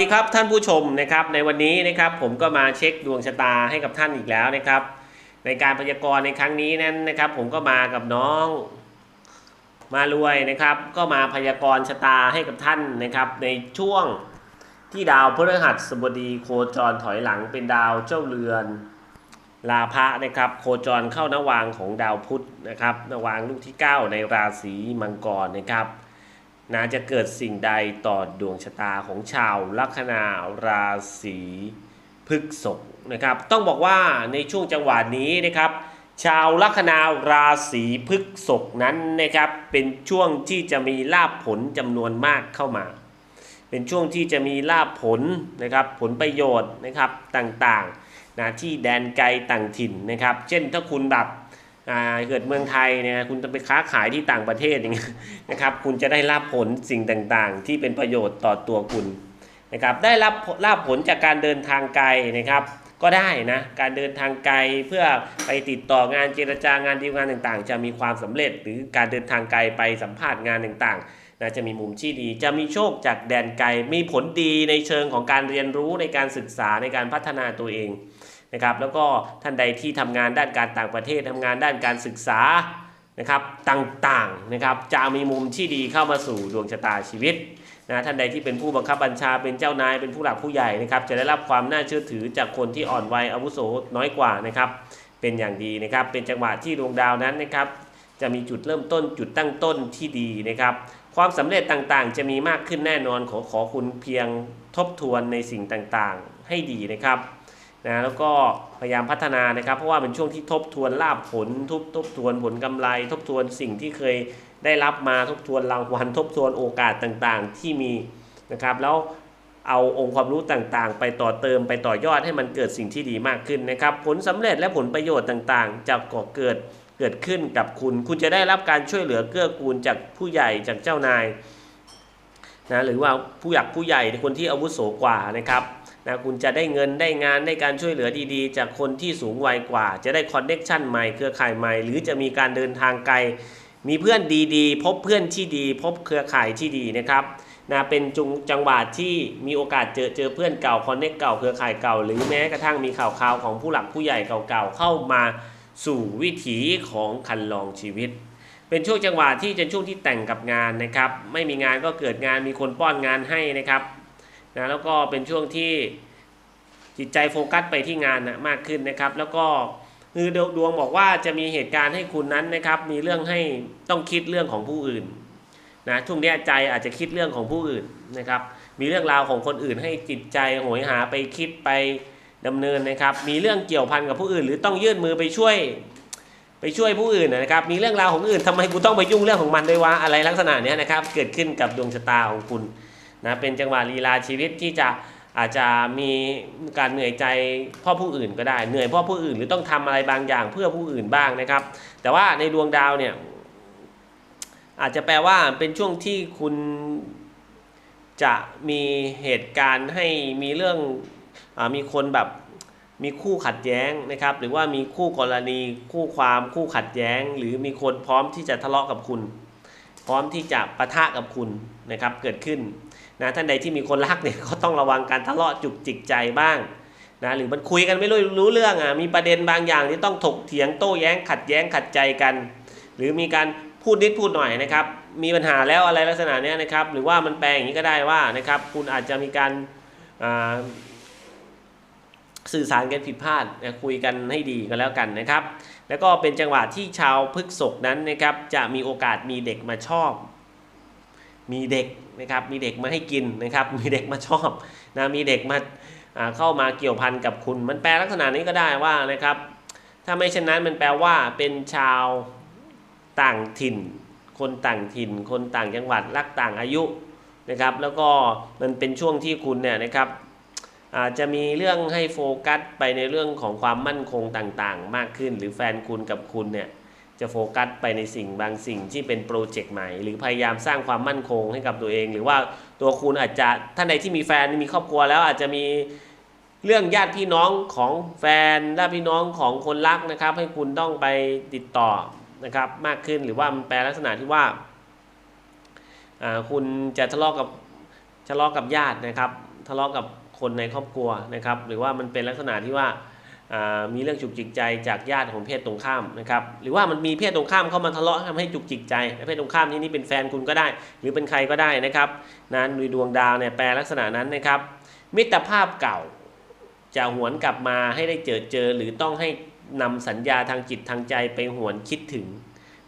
สวัสดีครับท่านผู้ชมนะครับในวันนี้นะครับผมก็มาเช็คดวงชะตาให้กับท่านอีกแล้วนะครับ ในการพยากรณ์ในครั้งนี้นั้นนะครับ ผมก็มากับน้อง มารวยนะครับ ก็มาพยากรณ์ชะตาให้กับท่านนะครับ ในช่วงที่ดาวพฤหัสบดีโคจรถอยหลังเป็นดาวเจ้าเรือนลาภะนะครับ โคจรเข้านวางของดาวพุธนะครับนวางลูกที่ 9 ในราศีมังกรนะครับ นะจะเกิดสิ่งใดต่อดวงชะตาของชาวลัคนาราศีพฤษภนะครับ ต้องบอกว่าในช่วงจังหวะนี้นะครับ ชาวลัคนาราศีพฤษภนั้นนะครับเป็นช่วงที่จะมีลาภผลจำนวนมากเข้ามา เป็นช่วงที่จะมีลาภผลนะครับผลประโยชน์นะครับต่างๆนะที่แดนไกลต่างถิ่นนะครับ เช่นถ้าคุณแบบ เกิดเมืองไทยเนี่ยคุณจะไปค้าขายที่ต่างประเทศอย่างเงี้ยนะครับ คุณจะได้รับผลสิ่งต่างๆ ที่เป็นประโยชน์ต่อตัวคุณนะครับ ได้รับรับผลจากการเดินทางไกลนะครับ ก็ได้นะการเดินทางไกลเพื่อไปติดต่องานเจรจางานดีลงานต่างๆ จะมีความสำเร็จหรือการเดินทางไกลไปสัมภาษณ์งานต่างๆนะจะมีมุมที่ดีจะมีโชคจากแดนไกลมีผลดีในเชิงของการเรียนรู้ในการศึกษาในการพัฒนาตัวเอง นะครับแล้วก็ท่านใดที่ทำงานด้านการต่างประเทศทำงานด้านการศึกษานะครับต่างๆนะครับจะมีมุมที่ดีเข้ามาสู่ดวงชะตาชีวิตนะท่านใดที่เป็นผู้บังคับบัญชาเป็นเจ้านายเป็นผู้หลักผู้ใหญ่นะครับจะได้รับความน่าเชื่อถือจากคนที่อ่อนวัยอาวุโสน้อยกว่านะครับเป็นอย่างดีนะครับเป็นจังหวะที่ดวงดาวนั้นนะครับจะมีจุดเริ่มต้นจุดตั้งต้นที่ดีนะครับความสำเร็จต่างๆ จะมีมากขึ้นแน่นอนขอขอคุณเพียงทบทวนในสิ่งต่างๆ ให้ดีนะครับ นะแล้วก็พยายามพัฒนานะครับ เพราะว่าเป็นช่วงที่ทบทวนลาบผลทบทบทวนผลกำไร ทบทวนสิ่งที่เคยได้รับมาทบทวนรางวัลทบทวนโอกาสต่างๆที่มีนะครับ แล้วเอาองค์ความรู้ต่างๆ ไปต่อเติมไปต่อยอดให้มันเกิดสิ่งที่ดีมากขึ้นนะครับ ผลสำเร็จและผลประโยชน์ต่างๆจะก่อเกิดเกิดขึ้นกับคุณ คุณจะได้รับการช่วยเหลือเกื้อกูลจากผู้ใหญ่จากเจ้านายนะหรือว่าผู้หลักผู้ใหญ่คนที่อาวุโสกว่านะครับ นะคุณจะได้เงินได้งานได้การช่วยเหลือดีๆ จากคนที่สูงวัยกว่า จะได้คอนเน็ชันใหม่เครือข่ายใหม่ หรือจะมีการเดินทางไกล มีเพื่อนดีๆ พบเพื่อนที่ดี พบเครือข่ายที่ดีนะครับนะเป็นจุงจังหวะที่มีโอกาสเจอเจอเพื่อนเก่าคอนเน็กเก่าเครือข่ายเก่า หรือแม้กระทั่งมีข่าวคราวของผู้หลักผู้ใหญ่เก่าๆเข้ามาสู่วิถีของคันลองชีวิต เป็นช่วงจังหวะที่จะช่วงที่แต่งกับงานนะครับ ไม่มีงานก็เกิดงานมีคนป้อนงานให้นะครับ นะแล้วก็เป็นช่วงที่จิตใจโฟกัสไปที่งานนะมากขึ้นนะครับ แล้วก็คือดวงบอกว่าจะมีเหตุการณ์ให้คุณนั้นนะครับ มีเรื่องให้ต้องคิดเรื่องของผู้อื่นนะช่วงนี้ใจอาจจะคิดเรื่องของผู้อื่นนะครับ มีเรื่องราวของคนอื่นให้จิตใจโหยหาไปคิดไปดำเนินนะครับ มีเรื่องเกี่ยวพันกับผู้อื่น หรือต้องยื่นมือไปช่วย ไปช่วยผู้อื่นนะครับ มีเรื่องราวของอื่นทำไมกูต้องไปยุ่งเรื่องของมันด้วยวะอะไรลักษณะนี้นะครับ เกิดขึ้นกับดวงชะตาของคุณ นะเป็นจังหวะลีลาชีวิตที่จะอาจจะมีการเหนื่อยใจพ่อผู้อื่นก็ได้เหนื่อยพ่อผู้อื่นหรือต้องทำอะไรบางอย่างเพื่อผู้อื่นบ้างนะครับ แต่ว่าในดวงดาวเนี่ยอาจจะแปลว่าเป็นช่วงที่คุณจะมีเหตุการณ์ให้มีเรื่องอมีคนแบบมีคู่ขัดแย้งนะครับ หรือว่ามีคู่กรณีคู่ความคู่ขัดแย้ง หรือมีคนพร้อมที่จะทะเลาะกับคุณ พร้อมที่จะปะทะกับคุณนะครับเกิดขึ้น นะท่านใดที่มีคนรักเนี่ยก็ต้องระวังการทะเลาะจุกจิกใจบ้างนะหรือมันคุยกันไม่รู้รู้เรื่องอะมีประเด็นบางอย่างที่ต้องถกเถียงโต้แย้งขัดแย้งขัดใจกัน หรือมีการพูดนิดพูดหน่อยนะครับ มีปัญหาแล้วอะไรลักษณะเนี้ยนะครับ หรือว่ามันแปลอย่างนี้ก็ได้ว่านะครับคุณอาจจะมีการสื่อสารกันผิดพลาดคุยกันให้ดีก็แล้วกันนะครับ แล้วก็เป็นจังหวะที่ชาวพฤกษกนั้นนะครับจะมีโอกาสมีเด็กมาชอบ มีเด็กนะครับมีเด็กมาให้กินนะครับมีเด็กมาชอบนะมีเด็กมาเข้ามาเกี่ยวพันกับคุณ มันแปลลักษณะนี้ก็ได้ว่านะครับ ถ้าไม่เช่นนั้นมันแปลว่าเป็นชาวต่างถิ่น คนต่างถิ่น คนต่างจังหวัดรักต่างอายุนะครับ แล้วก็มันเป็นช่วงที่คุณเนี่ยนะครับอาจจะมีเรื่องให้โฟกัสไปในเรื่องของความมั่นคงต่างๆ มากขึ้น หรือแฟนคุณกับคุณเนี่ย จะโฟกัสไปในสิ่งบางสิ่งที่เป็นโปรเจกต์ใหม่ หรือพยายามสร้างความมั่นคงให้กับตัวเอง หรือว่าตัวคุณอาจจะท่านใดที่มีแฟนมีครอบครัวแล้วอาจจะมีเรื่องญาติพี่น้องของแฟนญาติพี่น้องของคนรักนะครับ ให้คุณต้องไปติดต่อนะครับมากขึ้นหรือว่ามันแปลลักษณะที่ว่าคุณจะทะเลาะกับทะเลาะกับญาตินะครับ ทะเลาะกับคนในครอบครัวนะครับ หรือว่ามันเป็นลักษณะที่ว่าอ่า มีเรื่องจุกจิกใจจากญาติของเพศตรงข้ามนะครับหรือว่ามันมีเพศตรงข้ามเข้ามาทะเลาะทำให้จุกจิกใจเพศตรงข้ามที่นี่เป็นแฟนคุณก็ได้ หรือเป็นใครก็ได้นะครับนั้นดวงดาวเนี่ยแปลลักษณะนั้นนะครับมิตรภาพเก่าจะหวนกลับมาให้ได้เจอเจอ หรือต้องให้นำสัญญาทางจิตทางใจไปหวนคิดถึง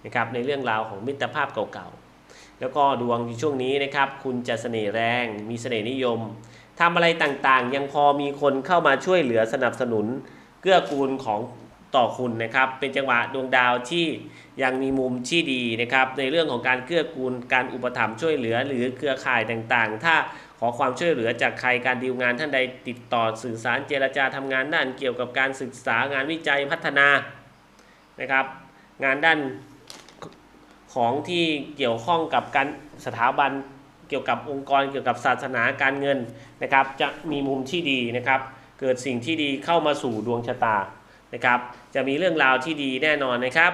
นะครับในเรื่องราวของมิตรภาพเก่าๆแล้วก็ดวงในช่วงนี้นะครับ คุณจะเสน่ห์แรงมีเสน่ห์นิยมทำอะไรต่างๆ ยังพอมีคนเข้ามาช่วยเหลือสนับสนุน เกื้อกูลของต่อคุณนะครับ เป็นจังหวะดวงดาวที่ยังมีมุมที่ดีนะครับ ในเรื่องของการเกื้อกูลการอุปถัมภ์ช่วยเหลือ หรือเครือข่ายต่างๆ ถ้าขอความช่วยเหลือจากใครการดีลงานท่านใดติดต่อสื่อสารเจรจาทำงานด้านเกี่ยวกับการศึกษางานวิจัยพัฒนานะครับ งานด้านของที่เกี่ยวข้องกับการสถาบันเกี่ยวกับองค์กรเกี่ยวกับศาสนาการเงินนะครับ จะมีมุมที่ดีนะครับ เกิดสิ่งที่ดีเข้ามาสู่ดวงชะตานะครับ จะมีเรื่องราวที่ดีแน่นอนนะครับ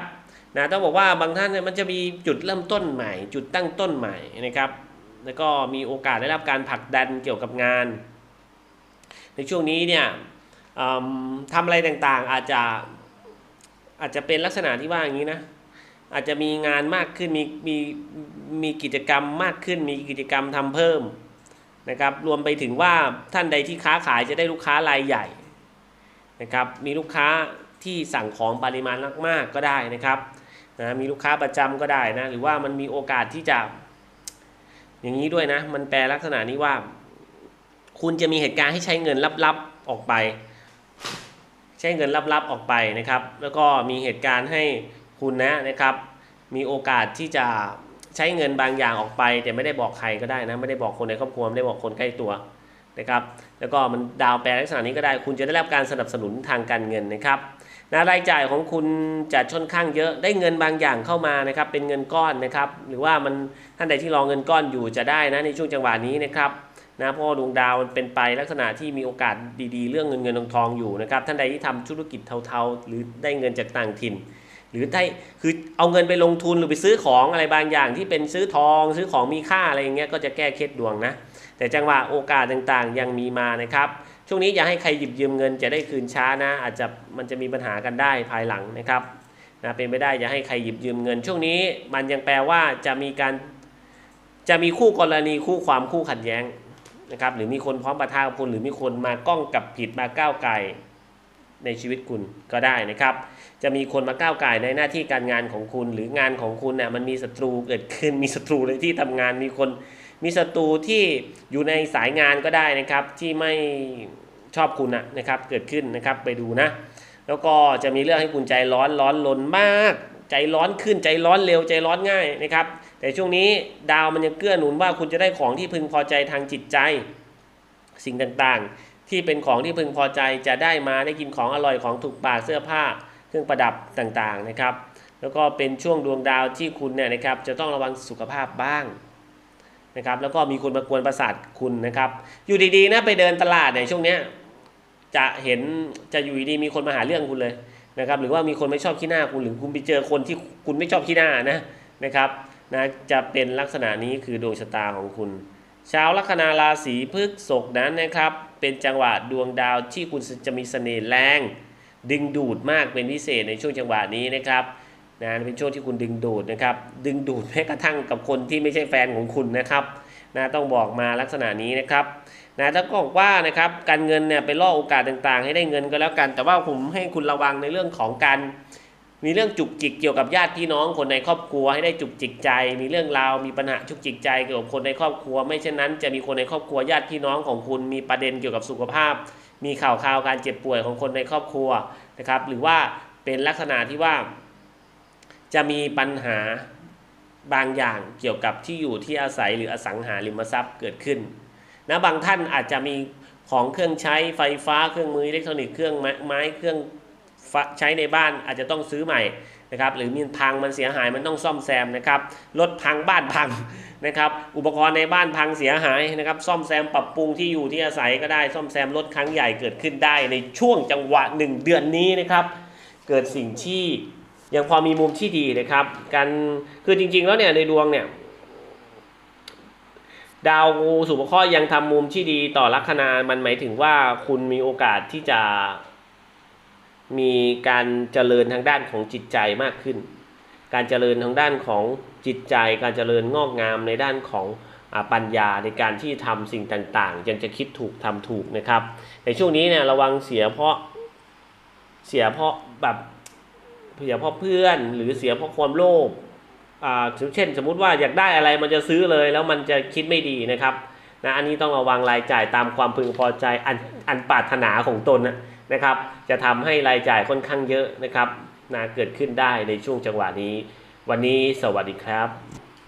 นะต้องบอกว่าบางท่านเนี่ยมันจะมีจุดเริ่มต้นใหม่ จุดตั้งต้นใหม่นะครับ แล้วก็มีโอกาสได้รับการผลักดันเกี่ยวกับงาน ในช่วงนี้เนี่ยทำอะไรต่างๆอาจจะอาจจะเป็นลักษณะที่ว่าอย่างนี้นะอาจจะมีงานมากขึ้นมีมีมีกิจกรรมมากขึ้น มีกิจกรรมทำเพิ่ม นะครับรวมไปถึงว่าท่านใดที่ค้าขายจะได้ลูกค้ารายใหญ่นะครับมีลูกค้าที่สั่งของปริมาณมากๆก็ได้นะครับนะมีลูกค้าประจำก็ได้นะหรือว่ามันมีโอกาสที่จะ อย่างนี้ด้วยนะ มันแปลลักษณะนี้ว่า คุณจะมีเหตุการณ์ให้ใช้เงินลับๆออกไป ใช้เงินลับๆออกไปนะครับ แล้วก็มีเหตุการณ์ให้คุณนะนะครับ มีโอกาสที่จะ ใช้เงินบางอย่างออกไป แต่ไม่ได้บอกใครก็ได้นะไม่ได้บอกคนในครอบครัวไม่ได้บอกคนใกล้ตัวนะครับแล้วก็มันดาวแปลลักษณะนี้ก็ได้ คุณจะได้รับการสนับสนุนทางการเงินนะครับนะรายจ่ายของคุณจะค่อนข้างเยอะได้เงินบางอย่างเข้ามานะครับเป็นเงินก้อนนะครับหรือว่ามันท่านใดที่รอเงินก้อนอยู่จะได้นะในช่วงจังหวะนี้นะครับนะเพราะดวงดาวมันเป็นไปลักษณะที่มีโอกาสดีๆ เรื่องเงินเงินทองทองอยู่นะครับท่านใดที่ทำธุรกิจเทาๆ หรือได้เงินจากต่างถิ่น หรือได้คือเอาเงินไปลงทุนหรือไปซื้อของอะไรบางอย่างที่เป็นซื้อทอง ซื้อของมีค่าอะไรอย่างเงี้ยก็จะแก้เคล็ดดวงนะ แต่จังหวะโอกาสต่างๆ ยังมีมานะครับช่วงนี้อย่าให้ใครหยิบยืมเงินจะได้คืนช้านะ อาจจะมันจะมีปัญหากันได้ภายหลังนะครับนะเป็นไปได้อย่าให้ใครหยิบยืมเงิน ช่วงนี้มันยังแปลว่าจะมีการจะมีคู่กรณีคู่ความคู่ขัดแย้งนะครับหรือมีคนพร้อมประทากับคุณหรือมีคนมาก้องกับผิดมาก้าวไก่ในชีวิตคุณก็ได้นะครับ จะมีคนมาก้าวไก่ในหน้าที่การงานของคุณ หรืองานของคุณเนี่ยมันมีศัตรูเกิดขึ้นมีศัตรูในที่ทำงานมีคน มีศัตรูที่อยู่ในสายงานก็ได้นะครับ ที่ไม่ชอบคุณนะนะครับ เกิดขึ้นนะครับไปดูนะ แล้วก็จะมีเรื่องให้คุณใจร้อนร้อนลนมาก ใจร้อนขึ้นใจร้อนเร็วใจร้อนง่ายนะครับ แต่ช่วงนี้ดาวมันยังเกื้อหนุนว่าคุณจะได้ของที่พึงพอใจทางจิตใจสิ่งต่างๆ ที่เป็นของที่พึงพอใจจะได้มาได้กินของอร่อยของถูกปากเสื้อผ้า รื่องประดับต่างๆนะครับ แล้วก็เป็นช่วงดวงดาวที่คุณเนี่ยนะครับจะต้องระวังสุขภาพบ้างนะครับแล้วก็มีคนมากวนประสาทคุณนะครับ อยู่ดีๆนะไปเดินตลาดในช่วงเนี้ยจะเห็นจะอยู่ดีๆมีคนมาหาเรื่องคุณเลยนะครับหรือว่ามีคนไม่ชอบขี้หน้าคุณหรือคุณไปเจอคนที่คุณไม่ชอบขี้หน้านะนะครับนะจะเป็นลักษณะนี้คือดวงชะตาของคุณ ชาวลัคนาราศีพฤษภนั้นนะครับ เป็นจังหวะดวงดาวที่คุณจะมีเสน่ห์แรง ดึงดูดมากเป็นพิเศษในช่วงจังหวะนี้นะครับนะเป็นช่วงที่คุณดึงดูดนะครับ ดึงดูดแม้กระทั่งกับคนที่ไม่ใช่แฟนของคุณนะครับนะต้องบอกมาลักษณะนี้นะครับนะถ้าก็บอกว่านะครับการเงินเนี่ยไปล่อโอกาสต่างๆ ให้ได้เงินก็แล้วกัน แต่ว่าผมให้คุณระวังในเรื่องของการมีเรื่องจุกจิกเกี่ยวกับญาติพี่น้องคนในครอบครัวให้ได้จุกจิกใจ มีเรื่องราวมีปัญหาจุกจิกใจเกี่ยวกับคนในครอบครัว ไม่เช่นนั้น จะมีคนในครอบครัวญาติพี่น้องของคุณมีประเด็นเกี่ยวกับสุขภาพ มีข่าวคราวการเจ็บป่วยของคนในครอบครัวนะครับ หรือว่าเป็นลักษณะที่ว่า จะมีปัญหาบางอย่างเกี่ยวกับที่อยู่ที่อาศัยหรืออสังหาริมทรัพย์เกิดขึ้นนะบางท่านอาจจะมีของเครื่องใช้ไฟฟ้าเครื่องมืออิเล็กทรอนิกส์เครื่องไม้เครื่องใช้ในบ้านอาจจะต้องซื้อใหม่ นะครับหรือมีพังมันเสียหายมันต้องซ่อมแซมนะครับรถพังบ้านพังนะครับอุปกรณ์ในบ้านพังเสียหายนะครับซ่อมแซมปรับปรุงที่อยู่ที่อาศัยก็ได้ซ่อมแซมรถครั้งใหญ่เกิดขึ้นได้ในช่วงจังหวะหนึ่งเดือนนี้นะครับเกิดสิ่งที่ยังพอมีมุมที่ดีนะครับการคือจริง ๆ แล้วเนี่ยในดวงเนี่ยดาวสุภเคราะห์ยังทำมุมที่ดีต่อลัคนา มันหมายถึงว่าคุณมีโอกาสที่จะ มีการเจริญทางด้านของจิตใจมากขึ้น การเจริญทางด้านของจิตใจ การเจริญงอกงามในด้านของปัญญาในการที่ทำสิ่งต่างๆยังจะคิดถูกทำถูกนะครับ ในช่วงนี้เนี่ยระวังเสียเพราะเสียเพราะแบบเสียเพราะเพื่อน หรือเสียเพราะความโลภอ่าเช่น สมมุติว่าอยากได้อะไรมันจะซื้อเลยแล้วมันจะคิดไม่ดีนะครับนะอันนี้ต้องระวังรายจ่ายตามความพึงพอใจอันอันปรารถนาของตนนะ นะครับ จะทำให้รายจ่ายค่อนข้างเยอะนะครับนะเกิดขึ้นได้ในช่วงจังหวะนี้ วันนี้สวัสดีครับ